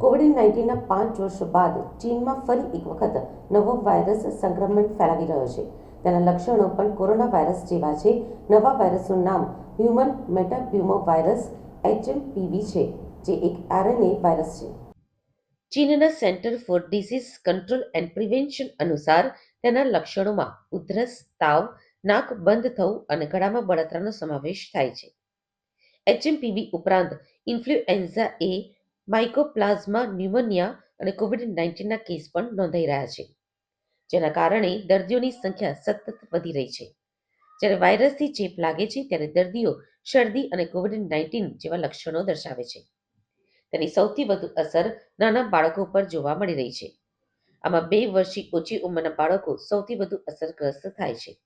Covid નાઇન્ટીનના પાંચ વર્ષ બાદ ચીનમાં ફરી એક વખત નવો વાયરસ સંક્રમણ ફેલાવી રહ્યો છે. તેના લક્ષણો પણ કોરોના વાયરસ જેવા છે. નવા વાયરસનું નામ હ્યુમન મેટાપ્યુમો વાયરસ એચએમપીવી છે, જે એક આરએનએ વાયરસ છે. ચીનના centre for disease control and prevention અનુસાર તેના લક્ષણોમાં ઉધરસ, તાવ, નાક બંધ થવું અને ગળામાં બળતરાનો સમાવેશ થાય છે. એચએમપીવી ઉપરાંત ઇન્ફ્લુએન્ઝા એ માઇકોપ્લાઝમા ન્યુમોનિયા અને કોવિડ નાઇન્ટીનના કેસ પણ નોંધાઈ રહ્યા છે. જેના કારણે દર્દીઓની સંખ્યા સતત વધી રહી છે. જ્યારે વાયરસથી ચેપ લાગે છે, ત્યારે દર્દીઓ શરદી અને કોવિડ નાઇન્ટીન જેવા લક્ષણો દર્શાવે છે. તેની સૌથી વધુ અસર નાના બાળકો પર જોવા મળી રહી છે. આમાં બે વર્ષથી ઓછી ઉંમરના બાળકો સૌથી વધુ અસરગ્રસ્ત થાય છે.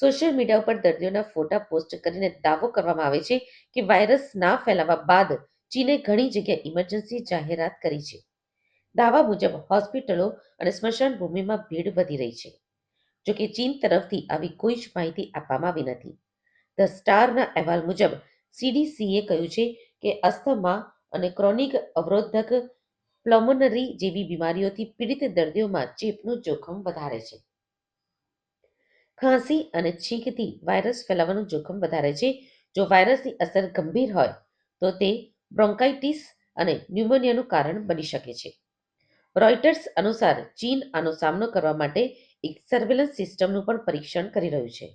સોશિયલ મીડિયા ઉપર દર્દીઓના ફોટા પોસ્ટ કરીને દાવો કરવામાં આવે છે કે વાયરસ ના ફેલાવા બાદ ચીને ઘણી જગ્યાએ ઇમરજન્સી જાહેરાત કરી છે. દાવા મુજબ હોસ્પિટલો અને સ્મશાન ભૂમિમાં ભીડ વધી રહી છે. જોકે ચીન તરફથી આવી કોઈ જ માહિતી આપવામાં આવી નથી. ધ સ્ટારના અહેવાલ મુજબ સીડીસીએ કહ્યું છે કે અસ્થમા અને ક્રોનિક અવરોધક પ્લોમોનરી જેવી બીમારીઓથી પીડિત દર્દીઓમાં ચેપનું જોખમ વધારે છે. ખાંસી અને છીંકથી વાયરસ ફેલાવાનું જોખમ વધારે છે. જો વાયરસની અસર ગંભીર હોય તો તે બ્રોન્કાઇટિસ અને ન્યુમોનિયાનું કારણ બની શકે છે. રોયટર્સ અનુસાર ચીન આનો સામનો કરવા માટે એક સર્વેલન્સ સિસ્ટમનું પણ પરીક્ષણ કરી રહ્યું છે.